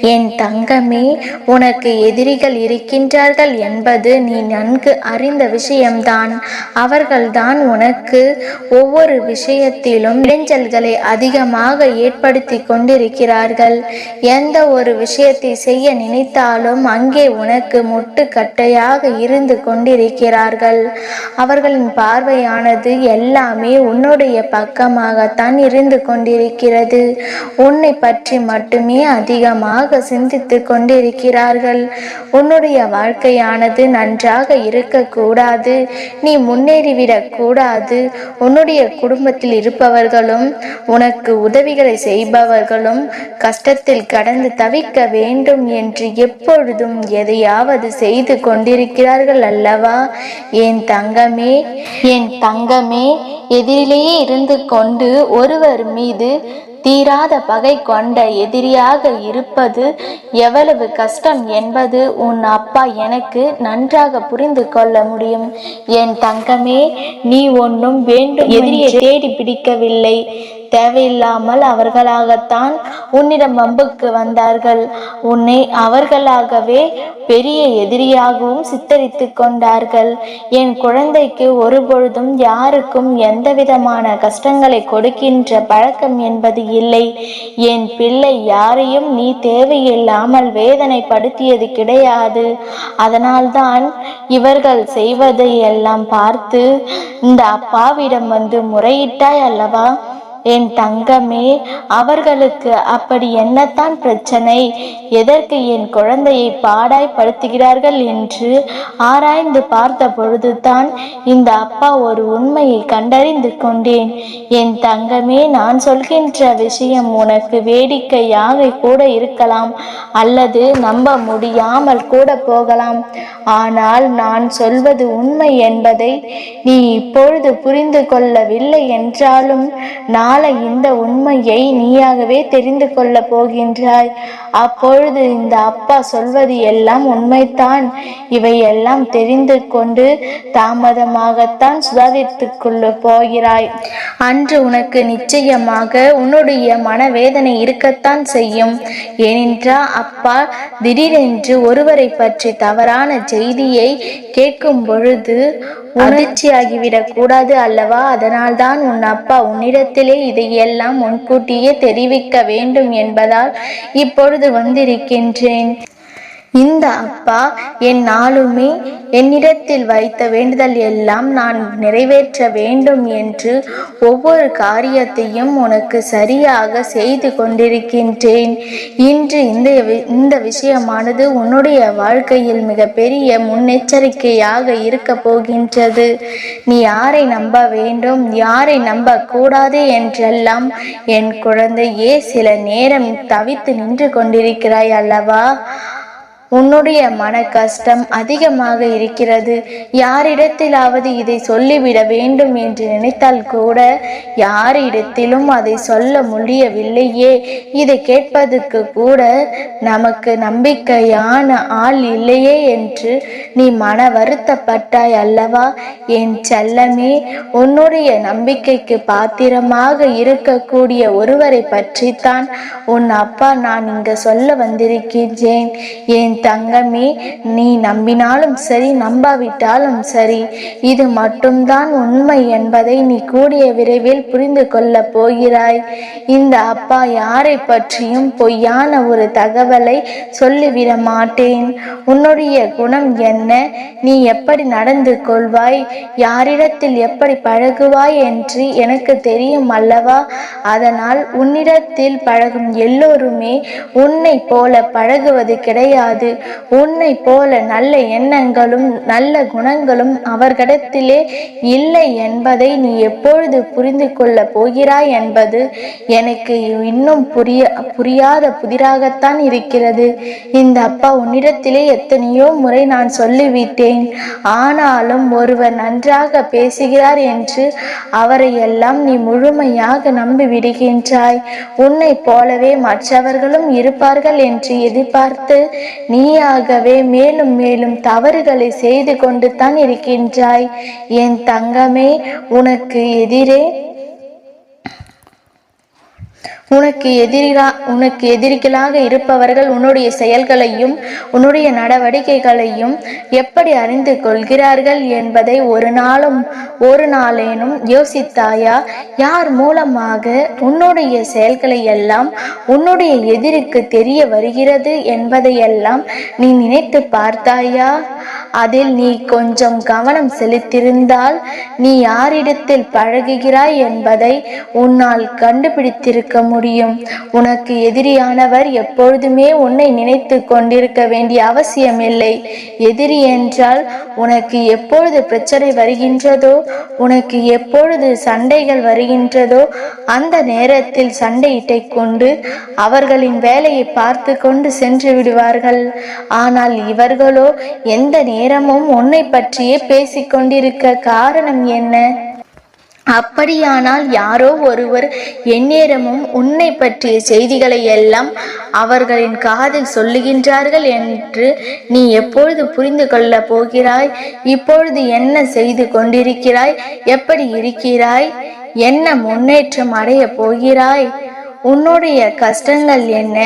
என் தங்கமே உனக்கு எதிரிகள் இருக்கின்றார்கள் என்பது நீ நன்கு அறிந்த விஷயம்தான். அவர்கள்தான் உனக்கு ஒவ்வொரு விஷயத்திலும் இடைஞ்சல்களை அதிகமாக ஏற்படுத்தி கொண்டிருக்கிறார்கள். எந்த ஒரு விஷயத்தை செய்ய நினைத்தாலும் அங்கே உனக்கு முட்டுக்கட்டையாக இருந்து கொண்டிருக்கிறார்கள். அவர்களின் பார்வையானது எல்லாமே உன்னுடைய பக்கமாகத்தான் இருந்து கொண்டிருக்கிறது. உன்னை பற்றி மட்டுமே தீவிரமாக சிந்தித்து கொண்டிருக்கிறார்கள். உன்னுடைய வாழ்க்கையானது நன்றாக இருக்கக்கூடாது. நீ முன்னேறிவிடக் கூடாது. உன்னுடைய குடும்பத்தில் இருப்பவர்களும் உனக்கு உதவிகளை செய்பவர்களும் கஷ்டத்தில் கடந்து தவிக்க வேண்டும் என்று எப்பொழுதும் எதையாவது செய்து கொண்டிருக்கிறார்கள் அல்லவா? என் தங்கமே என் தங்கமே எதிரிலேயே இருந்து கொண்டு ஒருவர் மீது தீராத பகை கொண்ட எதிரியாக இருப்பது எவ்வளவு கஷ்டம் என்பது உன் அப்பா எனக்கு நன்றாக புரிந்து கொள்ள முடியும். என் தங்கமே நீ ஒன்றும் வேண்டும் எதிரியை தேடி பிடிக்கவில்லை. தேவையில்லாமல் அவர்களாகத்தான் உன்னிடம் வம்புக்கு வந்தார்கள். உன்னை அவர்களாகவே பெரிய எதிரியாகவும் சித்தரித்து கொண்டார்கள். என் குழந்தைக்கு ஒருபொழுதும் யாருக்கும் எந்த விதமான கஷ்டங்களை கொடுக்கின்ற பழக்கம் என்பது இல்லை. என் பிள்ளை யாரையும் நீ தேவையில்லாமல் வேதனைப்படுத்தியது கிடையாது. அதனால்தான் இவர்கள் செய்வதை எல்லாம் பார்த்து இந்த அப்பாவிடம் வந்து முறையிட்டாய் அல்லவா? என் தங்கமே அவர்களுக்கு அப்படி என்னத்தான் பிரச்சனை? எதற்கு என் குழந்தையை பாடாய்படுத்துகிறார்கள் என்று ஆராய்ந்து பார்த்த பொழுதுதான் இந்த அப்பா ஒரு உண்மையை கண்டறிந்து கொண்டேன். என் தங்கமே நான் சொல்கின்ற விஷயம் உனக்கு வேடிக்கையாக கூட இருக்கலாம் அல்லது நம்ப முடியாமல் கூட போகலாம். ஆனால் நான் சொல்வது உண்மை என்பதை நீ இப்பொழுது புரிந்து கொள்ளவில்லை என்றாலும் நான் நாளை இந்த உண்மையை நீயாகவே தெரிந்து கொள்ளப் போகின்றாய். அப்பொழுது இந்த அப்பா சொல்வது எல்லாம் உண்மைதான். இவையெல்லாம் தெரிந்து கொண்டு தாமதமாகத்தான் சுதாரித்துக் கொள்ள போகிறாய். அன்று உனக்கு நிச்சயமாக உன்னுடைய மனவேதனை இருக்கத்தான் செய்யும். ஏனென்றா அப்பா திடீரென்று ஒருவரை பற்றி தவறான செய்தியை கேட்கும் பொழுது அதிர்ச்சியாகிவிடக் கூடாது அல்லவா? அதனால்தான் உன் அப்பா உன்னிடத்திலே இதையெல்லாம் முன்கூட்டியே தெரிவிக்க வேண்டும் என்பதால் இப்பொழுது வந்திருக்கின்றேன். இந்த அப்பா என் நாளுமே என்னிடத்தில் வைத்த வேண்டுதல் எல்லாம் நான் நிறைவேற்ற வேண்டும் என்று ஒவ்வொரு காரியத்தையும் உனக்கு சரியாக செய்து கொண்டிருக்கின்றேன். இன்று இந்த வி- இந்த விஷயமானது உன்னுடைய வாழ்க்கையில் மிகப்பெரிய முன்னெச்சரிக்கையாக இருக்க போகின்றது. நீ யாரை நம்ப வேண்டும் யாரை நம்பக்கூடாது என்றெல்லாம் என் குழந்தையே சில நேரம் தவித்து நின்று கொண்டிருக்கிறாய் அல்லவா? உன்னுடைய மன கஷ்டம் அதிகமாக இருக்கிறது. யாரிடத்திலாவது இதை சொல்லிவிட வேண்டும் என்று நினைத்தால் கூட யாரிடத்திலும் அதை சொல்ல முடியவில்லையே. இதை கேட்பதற்கு கூட நமக்கு நம்பிக்கையான ஆள் இல்லையே என்று நீ மன வருத்தப்பட்டாய் அல்லவா? என் செல்லமே உன்னுடைய நம்பிக்கைக்கு பாத்திரமாக இருக்கக்கூடிய ஒருவரை பற்றித்தான் உன் அப்பா நான் இங்கு சொல்ல வந்திருக்கின்றேன். என் தங்கமே நீ நம்பினாலும் சரி நம்பாவிட்டாலும் சரி இது மட்டும்தான் உண்மை என்பதை நீ கூடிய விரைவில் புரிந்து கொள்ளப் போகிறாய். இந்த அப்பா யாரை பற்றியும் பொய்யான ஒரு தகவலை சொல்லிவிட மாட்டேன். உன்னுடைய குணம் என்ன? நீ எப்படி நடந்து கொள்வாய்? யாரிடத்தில் எப்படி பழகுவாய் என்று எனக்கு தெரியும் அல்லவா? அதனால் உன்னிடத்தில் பழகும் எல்லோருமே உன்னை போல பழகுவது கிடையாது. உன்னை போல நல்ல எண்ணங்களும் நல்ல குணங்களும் அவர்களிடத்திலே இல்லை என்பதை நீ எப்பொழுது புரிந்து கொள்ள போகிறாய் என்பது எனக்கு இன்னும் புரிய புரியாத புதிராகத்தான் இருக்கிறது. இந்த அப்பா உன்னிடத்திலே எத்தனையோ முறை நான் சொல்லிவிட்டேன். ஆனாலும் ஒருவர் நன்றாக பேசுகிறார் என்று அவரை எல்லாம் நீ முழுமையாக நம்பி விடுகின்றாய். உன்னை போலவே மற்றவர்களும் இருப்பார்கள் என்று எதிர்பார்த்து நீயாகவே மேலும் மேலும் தவறுகளை செய்து கொண்டு தான் இருக்கின்றாய். என் தங்கமே உனக்கு எதிரே உனக்கு எதிரா உனக்கு எதிரிகளாக இருப்பவர்கள் உன்னுடைய செயல்களையும் உன்னுடைய நடவடிக்கைகளையும் எப்படி அறிந்து கொள்கிறார்கள் என்பதை ஒரு நாளும் ஒரு நாளேனும் யோசித்தாயா? யார் மூலமாக உன்னுடைய செயல்களை எல்லாம் உன்னுடைய எதிரிக்கு தெரிய வருகிறது என்பதையெல்லாம் நீ நினைத்து பார்த்தாயா? அதில் நீ கொஞ்சம் கவனம் செலுத்தியிருந்தால் நீ யாரிடத்தில் பழகுகிறாய் என்பதை உன்னால் கண்டுபிடித்திருக்க முடியும். உனக்கு எதிரியானவர் எப்பொழுதுமே உன்னை நினைத்து கொண்டிருக்க வேண்டிய அவசியமில்லை. எதிரி என்றால் உனக்கு எப்பொழுது பிரச்சனை வருகின்றதோ உனக்கு எப்பொழுது சண்டைகள் வருகின்றதோ அந்த நேரத்தில் சண்டையிட்டை கொண்டு அவர்களின் வேலையை பார்த்து கொண்டு சென்று விடுவார்கள். ஆனால் இவர்களோ எந்த நேரமும் உன்னை பற்றியே பேசிக் கொண்டிருக்க காரணம் என்ன? அப்படியானால் யாரோ ஒருவர் எந்நேரமும் உன்னை பற்றிய செய்திகளை எல்லாம் அவர்களின் காதில் சொல்லுகின்றார்கள் என்று நீ எப்பொழுது புரிந்து கொள்ளப் போகிறாய்? இப்பொழுது என்ன செய்து கொண்டிருக்கிறாய்? எப்படி இருக்கிறாய்? என்ன முன்னேற்றம் அடையப் போகிறாய்? உன்னுடைய கஷ்டங்கள் என்ன?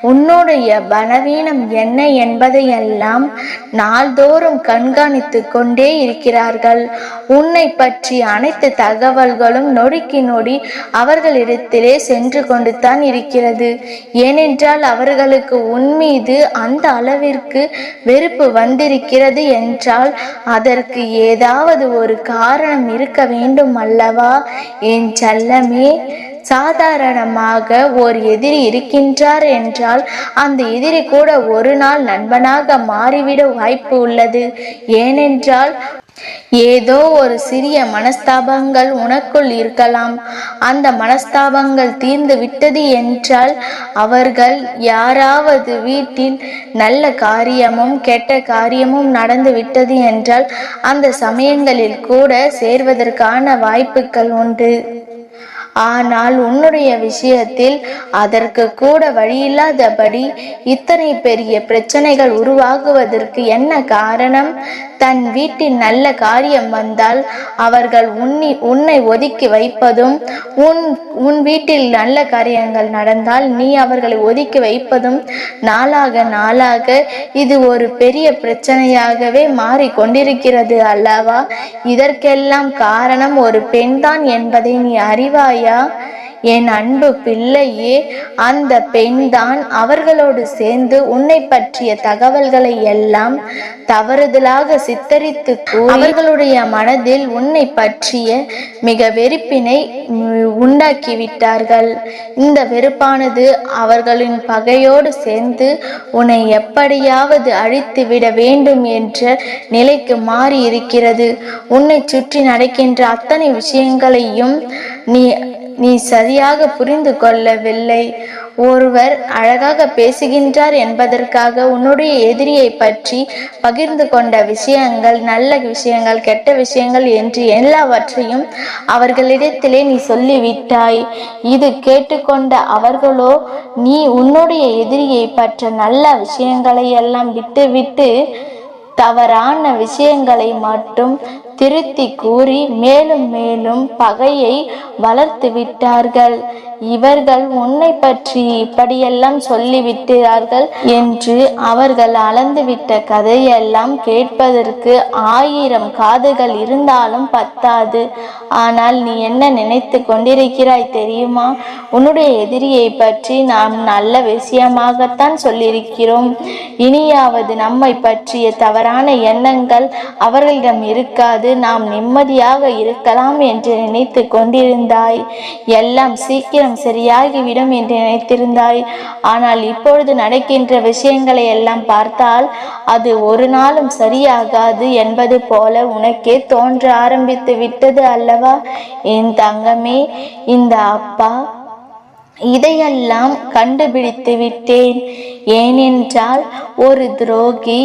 உன்னுடைய பலவீனம் என்ன என்பதையெல்லாம் நாள்தோறும் கண்காணித்து கொண்டே இருக்கிறார்கள். உன்னை பற்றி அனைத்து தகவல்களும் நொடிக்கு நொடி அவர்களிடத்திலே சென்று கொண்டு தான் இருக்கிறது. ஏனென்றால் அவர்களுக்கு உன் மீது அந்த அளவிற்கு வெறுப்பு வந்திருக்கிறது என்றால் அதற்கு ஏதாவது ஒரு காரணம் இருக்க வேண்டும் அல்லவா? என் செல்லமே சாதாரணமாக ஒரு எதிரி இருக்கின்றார் என்றால் அந்த எதிரி கூட ஒரு நாள் நண்பனாக மாறிவிட வாய்ப்பு உள்ளது. ஏனென்றால் ஏதோ ஒரு சிறிய மனஸ்தாபங்கள் உனக்குள் இருக்கலாம். அந்த மனஸ்தாபங்கள் தீர்ந்து விட்டது என்றால் அவர்கள் யாராவது வீட்டில் நல்ல காரியமும் கெட்ட காரியமும் நடந்து விட்டது என்றால் அந்த சமயங்களில் கூட சேர்வதற்கான வாய்ப்புகள் உண்டு. ஆனால் உன்னுடைய விஷயத்தில் அதற்கு கூட வழியில்லாதபடி இத்தனை பெரிய பிரச்சனைகள் உருவாகுவதற்கு என்ன காரணம்? தன் வீட்டில் நல்ல காரியம் வந்தால் அவர்கள் உன்னி உன்னை ஒதுக்கி வைப்பதும் உன் உன் வீட்டில் நல்ல காரியங்கள் நடந்தால் நீ அவர்களை ஒதுக்கி வைப்பதும் நாளாக நாளாக இது ஒரு பெரிய பிரச்சனையாகவே மாறிக்கொண்டிருக்கிறது அல்லவா? இதற்கெல்லாம் காரணம் ஒரு பெண்தான் என்பதை நீ அறிவாய். என் அன்பு பிள்ளையே அந்த பெண்தான் அவர்களோடு சேர்ந்து உன்னை பற்றிய தகவல்களை எல்லாம் தவறுதலாக சித்தரித்து அவர்களுடைய மனதில் உன்னை பற்றிய மிக வெறுப்பினை உண்டாக்கிவிட்டார்கள் இந்த வெறுப்பானது அவர்களின் பகையோடு சேர்ந்து உன்னை எப்படியாவது அழித்து விட வேண்டும் என்ற நிலைக்கு மாறி இருக்கிறது உன்னை சுற்றி நடக்கின்ற அத்தனை விஷயங்களையும் நீ நீ சரியாக புரிந்து கொள்ளவில்லை. ஒருவர் அழகாக பேசுகின்றார் என்பதற்காக உன்னுடைய எதிரியை பற்றி பகிர்ந்து கொண்ட விஷயங்கள் நல்ல விஷயங்கள் கெட்ட விஷயங்கள் என்று எல்லாவற்றையும் அவர்களிடத்திலே நீ சொல்லிவிட்டாய். இது கேட்டுக்கொண்ட அவர்களோ நீ உன்னுடைய எதிரியை பற்ற நல்ல விஷயங்களை எல்லாம் விட்டுவிட்டு தவறான விஷயங்களை மட்டும் திருத்தி கூறி மேலும் மேலும் பகையை வளர்த்து விட்டார்கள் இவர்கள் உன்னை பற்றி இப்படியெல்லாம் சொல்லிவிட்டார்கள் என்று அவர்கள் அளந்துவிட்ட கதையெல்லாம் கேட்பதற்கு ஆயிரம் காதுகள் இருந்தாலும் பத்தாது. ஆனால் நீ என்ன நினைத்து கொண்டிருக்கிறாய் தெரியுமா? உன்னுடைய எதிரியை பற்றி நாம் நல்ல விஷயமாகத்தான் சொல்லியிருக்கிறோம். இனியாவது நம்மை பற்றிய தவறான எண்ணங்கள் அவர்களிடம் இருக்காது. நாம் நிம்மதியாக இருக்கலாம் என்று நினைத்து கொண்டிருந்தாய். எல்லாம் சீக்கிரம் சரியாகிவிடும் என்று நினைத்திருந்தாய். ஆனால் இப்பொழுது நடக்கின்ற விஷயங்களை எல்லாம் பார்த்தால் அது ஒரு நாளும் சரியாகாது என்பது போல உனக்கே தோன்ற ஆரம்பித்து விட்டது அல்லவா? என் தங்கமே இந்த அப்பா இதையெல்லாம் கண்டுபிடித்து விட்டேன். ஏனென்றால் ஒரு துரோகி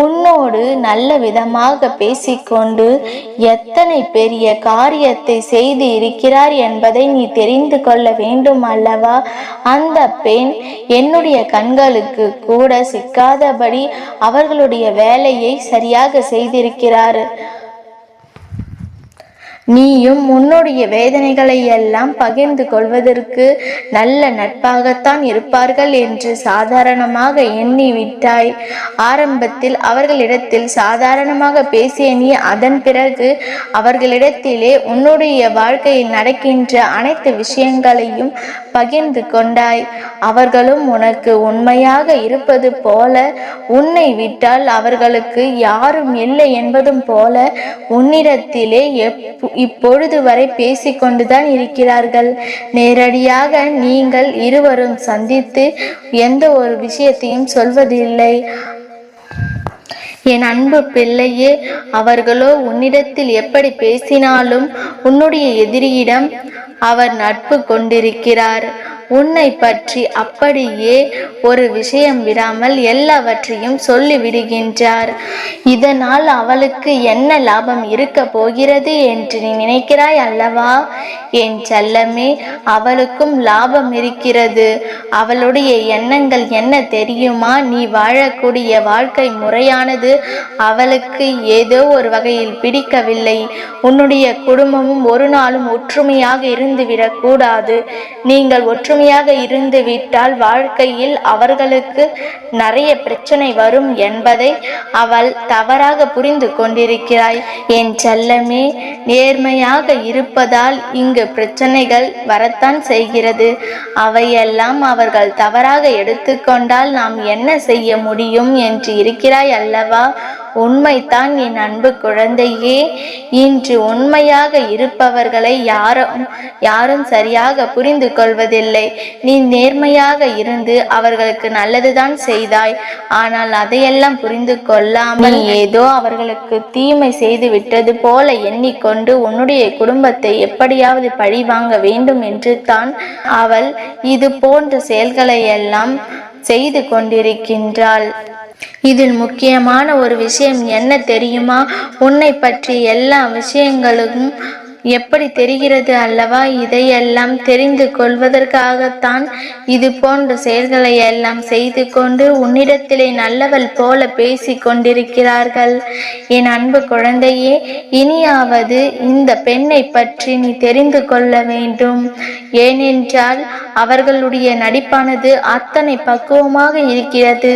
உன்னோடு நல்ல விதமாக பேசிக்கொண்டு எத்தனை பெரிய காரியத்தை செய்து இருக்கிறார் என்பதை நீ தெரிந்து கொள்ள வேண்டும் அல்லவா? அந்த பெண் என்னுடைய கண்களுக்கு கூட சிக்காதபடி அவர்களுடைய வேலையை சரியாக செய்திருக்கிறார். நீயும் உன்னுடைய வேதனைகளை எல்லாம் பகிர்ந்து கொள்வதற்கு நல்ல நட்பாகத்தான் இருப்பார்கள் என்று சாதாரணமாக எண்ணி விட்டாய் ஆரம்பத்தில் அவர்களிடத்தில் சாதாரணமாக பேசிய நீ அதன் பிறகு அவர்களிடத்திலே உன்னுடைய வாழ்க்கையில் நடக்கின்ற அனைத்து விஷயங்களையும் பகிர்ந்து கொண்டாய். அவர்களும் உனக்கு உண்மையாக இருப்பது போல உன்னை விட்டால் அவர்களுக்கு யாரும் இல்லை என்பதும் போல உன்னிடத்திலே எப்- இப்பொழுது வரை பேசிக்கொண்டுதான் இருக்கிறார்கள். நேரடியாக நீங்கள் இருவரும் சந்தித்து எந்த ஒரு விஷயத்தையும் சொல்வதில்லை. என் அன்பு பிள்ளையே அவர்களோ உன்னிடத்தில் எப்படி பேசினாலும் உன்னுடைய எதிரியிடம் அவர் நட்பு கொண்டிருக்கிறார். உன்னை பற்றி அப்படியே ஒரு விஷயம் விடாமல் எல்லாவற்றையும் சொல்லிவிடுகின்றார் இதனால் அவளுக்கு என்ன லாபம் இருக்க போகிறது என்று நீ நினைக்கிறாய் அல்லவா? என் செல்லமே அவளுக்கும் லாபம் இருக்கிறது. அவளுடைய எண்ணங்கள் என்ன தெரியுமா? நீ வாழக்கூடிய வாழ்க்கை முறையானது அவளுக்கு ஏதோ ஒரு வகையில் பிடிக்கவில்லை. உன்னுடைய குடும்பமும் ஒரு நாளும் ஒற்றுமையாக இருந்துவிடக்கூடாது நீங்கள் ஒற்றுமை இருந்து விட்டால் வாழ்க்கையில் அவர்களுக்கு நிறைய பிரச்சனை வரும் என்பதை அவள் தவறாக புரிந்து கொண்டிருக்கிறாய். என் செல்லமே நேர்மையாக இருப்பதால் இங்கு பிரச்சனைகள் வரத்தான் செய்கிறது. அவையெல்லாம் அவர்கள் தவறாக எடுத்துக்கொண்டால் நாம் என்ன செய்ய முடியும் என்று இருக்கிறாய் அல்லவா? உண்மைதான் என் அன்பு குழந்தையே. இன்று உண்மையாக இருப்பவர்களை யாரும் யாரும் சரியாக புரிந்து கொள்வதில்லை. நீ நேர்மையாக இருந்து அவர்களுக்கு நல்லதுதான் செய்தாய். ஆனால் அதையெல்லாம் புரிந்து கொள்ளாமல் ஏதோ அவர்களுக்கு தீமை செய்து விட்டது போல எண்ணிக்கொண்டு உன்னுடைய குடும்பத்தை எப்படியாவது பழி வாங்க வேண்டும் என்று தான் அவள் இது போன்ற செயல்களை எல்லாம் செய்து கொண்டிருக்கின்றாள். இதில் முக்கியமான ஒரு விஷயம் என்ன தெரியுமா? உன்னை பற்றி எல்லா விஷயங்களும் எப்படி தெரிகிறது அல்லவா? இதையெல்லாம் தெரிந்து கொள்வதற்காகத்தான் இது போன்ற செயல்களை எல்லாம் செய்து கொண்டு உன்னிடத்திலே நல்லவள் போல பேசி கொண்டிருக்கிறார்கள் என் அன்பு குழந்தையே இனியாவது இந்த பெண்ணை பற்றி நீ தெரிந்து கொள்ள வேண்டும். ஏனென்றால் அவர்களுடைய நடிப்பானது அத்தனை பக்குவமாக இருக்கிறது.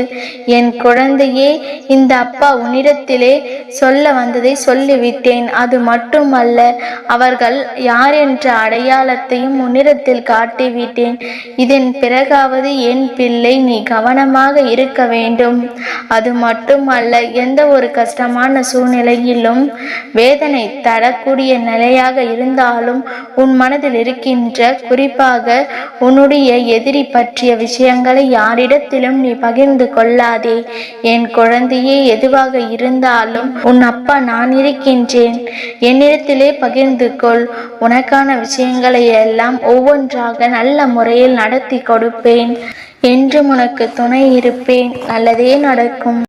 என் குழந்தையே இந்த அப்பா உன்னிடத்திலே சொல்ல வந்ததை சொல்லிவிட்டேன். அது மட்டுமல்ல அவர்கள் யார் என்ற அடையாளத்தையும் முன்னிறத்தில் காட்டிவிட்டேன். இதன் பிறகாவது என் பிள்ளை நீ கவனமாக இருக்க வேண்டும். அது மட்டுமல்ல எந்த ஒரு கஷ்டமான சூழ்நிலையிலும் வேதனை தரக்கூடிய நிலையாக இருந்தாலும் உன் மனதில் இருக்கின்ற குறிப்பாக உன்னுடைய எதிரி பற்றிய விஷயங்களை யாரிடத்திலும் நீ பகிர்ந்து கொள்ளாதே. என் குழந்தையே எதுவாக இருந்தாலும் உன் அப்பா நான் இருக்கின்றேன். என்னிடத்திலே பகிர்ந்து கொள் உனக்கான விஷயங்களை எல்லாம் ஒவ்வொன்றாக நல்ல முறையில் நடத்தி கொடுப்பேன். என்றும் உனக்கு துணை இருப்பேன். நல்லதே நடக்கும்.